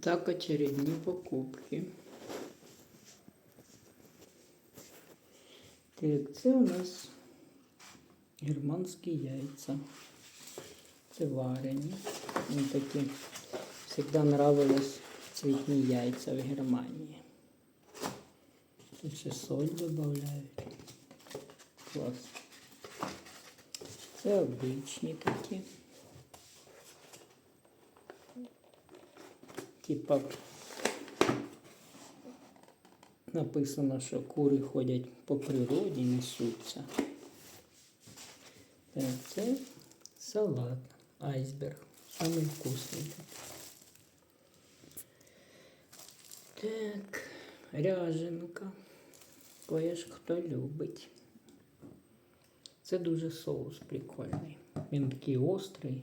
Так, очередні покупки. Так, це у нас германські яйця. Це варені. Мені такі завжди нравились цвітні яйця в Германії. Тут ще соль додають. Клас. Це обичні такі. Типа написано, що кури ходять по природі, несуться. Так, це салат, айсберг. Самий вкусний. Так, ряженка. Кое ж хто любить. Це дуже соус прикольний. Він такий острий,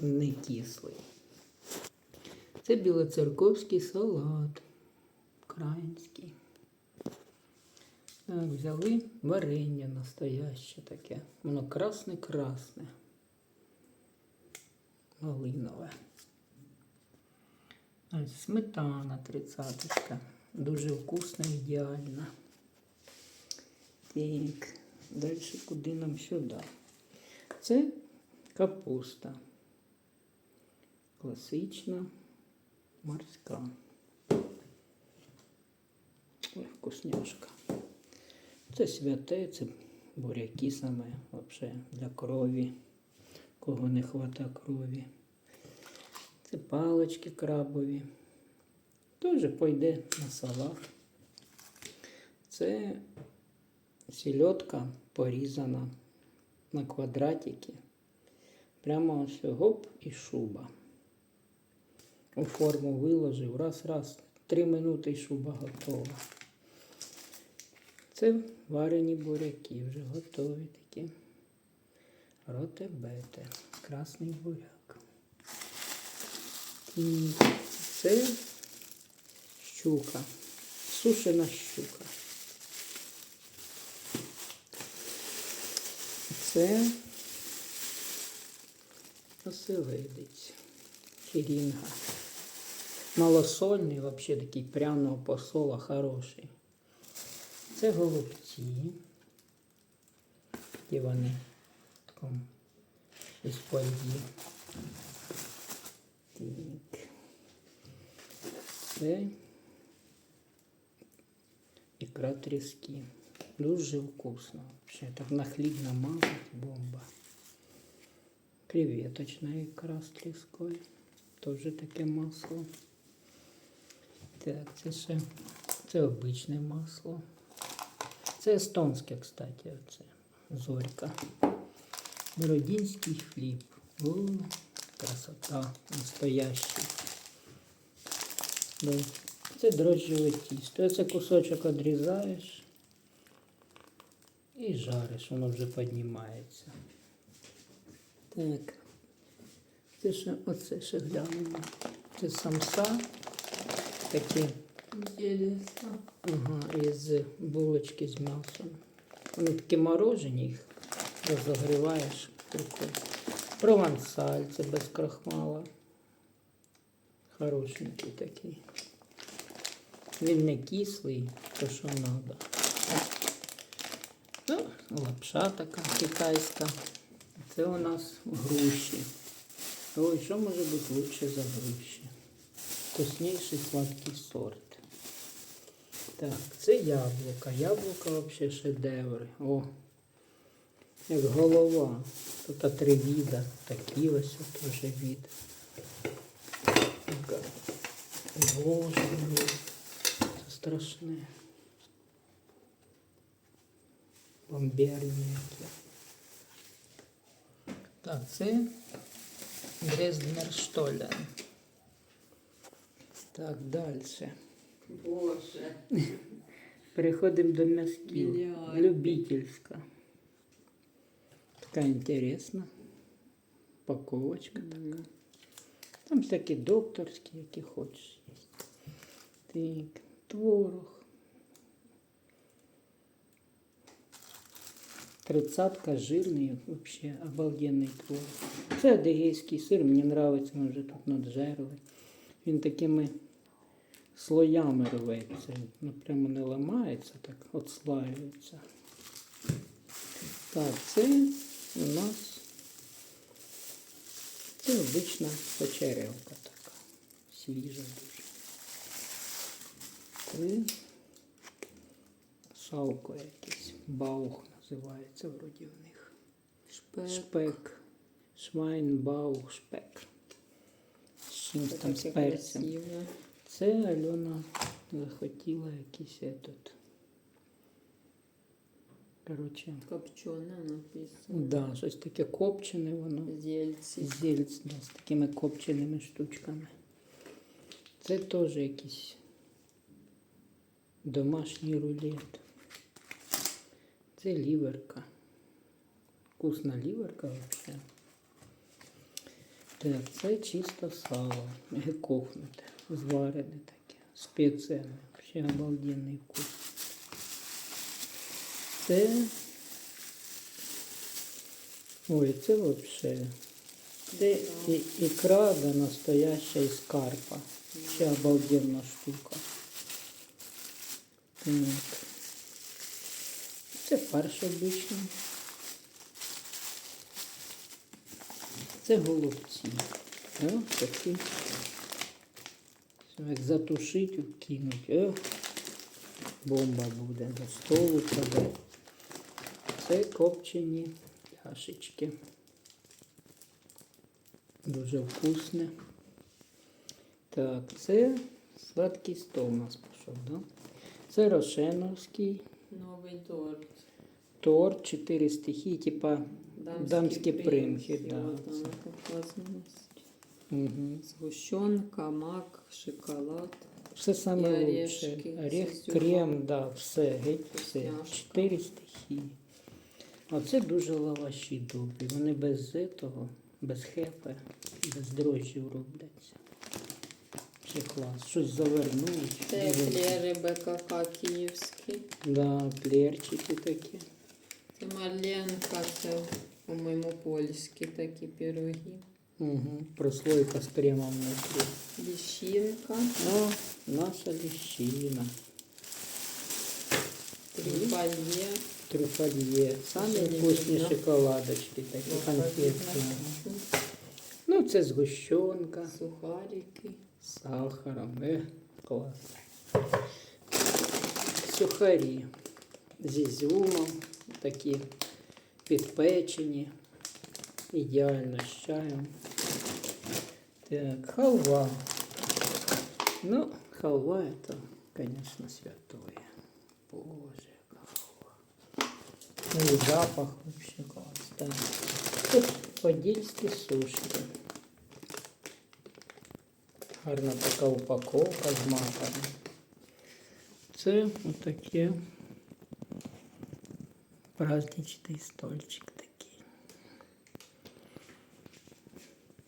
не кислий. Це білоцерковський салат. Український. Так, взяли варення настояще таке. Воно красне-красне. Малинове. Сметана 30 Дуже вкусна, ідеальна. Так, далі куди нам сюди? Це капуста. Класична, морська. Ой, вкусняшка. Це святе, це буряки саме вообще для крові, кого не хвата крові. Це палички крабові. Теж пойде на салат. Це сільотка порізана на квадратики. Прямо ось гоп і шуба. У форму виложив, раз-раз, три минути і шуба готова. Це варені буряки, вже готові такі. Роте-бете, красний буряк. І це щука, сушена щука. Це оселедець, черінга. Малосольний, взагалі такий пряного посола, хороший. Це голубці. І вони в такому із. Так. Це ікра тріски. Дуже вкусно. Вообще, так на хліб намазать, бомба. Креветочна ікра з тріскою. Теж таке масло. Так, це ще це обичне масло. Це естонське, кстати, оце зорька. Бородінський хліб. О, красота настоящий. Це дрожжеве тісто. Це кусочок відрізаєш і жариш, воно вже піднімається. Так. Це ще оце ще глянемо. Це самса. Такі. Ага, із булочки з м'ясом. Вони такі морожені, їх розогріваєш. Провансаль, це без крахмала. Хорошенький такий. Він не кислий, то що треба. Ну, лапша така китайська. Це у нас груші. Ой, що може бути лучше за груші? Вкусніший сладкий сорт. Так, це яблука. Яблука взагалі шедеври. О, як голова. Тут три віда. Такі ось уже від. Боже. Це страшне. Бомберні які. Так, це Дрезднер Штолен. Так, далі. Боже. Переходимо до м'язків. Любительська. Така інтересна. Упаковочка така. Там всякі докторські, які хочеш. Так, творог. Тридцатка жирний, вообще обалденний творог. Це адигейський сир, мені подобається, ми вже тут наджерили. Він такими слоями рветься. Він прямо не ламається, так отслаюється. Так, це у нас це обична печеревка така. Свіжа дуже. Це салко якесь. Баух називається вроді в них. Шпек. Шпек. Швайнбаух шпек. Чимось там з перцем. Це Альона захотіла якийсь этот. Коротше, Копчене написано. да, щось таке копчене воно. Зельці. Зельць да, з такими копченими штучками. Це теж якийсь домашній рулет. Це ліверка. Вкусна ліверка взагалі. Так, це чисто сало. Гекохнуте, зварене таке. Спеціями. Взагалі обалденний вкус. Це. Ой, це взагалі. Це ікра да, настояща із карпа. Ще обалденна штука. Так. Це фарш обичний. Це голубці. Ось такі. Все, Як затушить, кинуть. О, бомба буде до столу кладе. Це копчені ляшечки. Дуже вкусне. Так, це сладкий стол у нас пішов, да? Це рошеновський Новий торт. торт, чотири стихії, типа Дамські примхи, да. Вот она как возможность. угу. Сгущенка, мак, шоколад. все саме І лучше. орешки Орех, крем, да, все, геть все. Вкусняшка. Чотири стихії. А це дуже лаваші добрі. Вони без того, без хепа, без дрожжів робляться. Ще клас. Щось завернуть. Це Дуже- еклери БКК київський. Да, плерчики такі. Це Марленка, це, по-моєму, польські такі пироги. Угу. Прослойка з кремом внутрі. Ліщинка, Ну, наша ліщина. трюфальє. Трюфальє. Самі Ще не вкусні видно. шоколадочки, такі конфетки. Ну, це згущенка Сухарики. з сахаром. Е, клас. Сухарі з ізюмом, такі підпечені. Ідеально з чаєм. Так, халва. Ну, халва это, конечно, святое. Боже, яка халва. Ну и запах вообще класс. Так. Тут подільські сушки. Гарна така упаковка з маками. Це отаке праздничний стольчик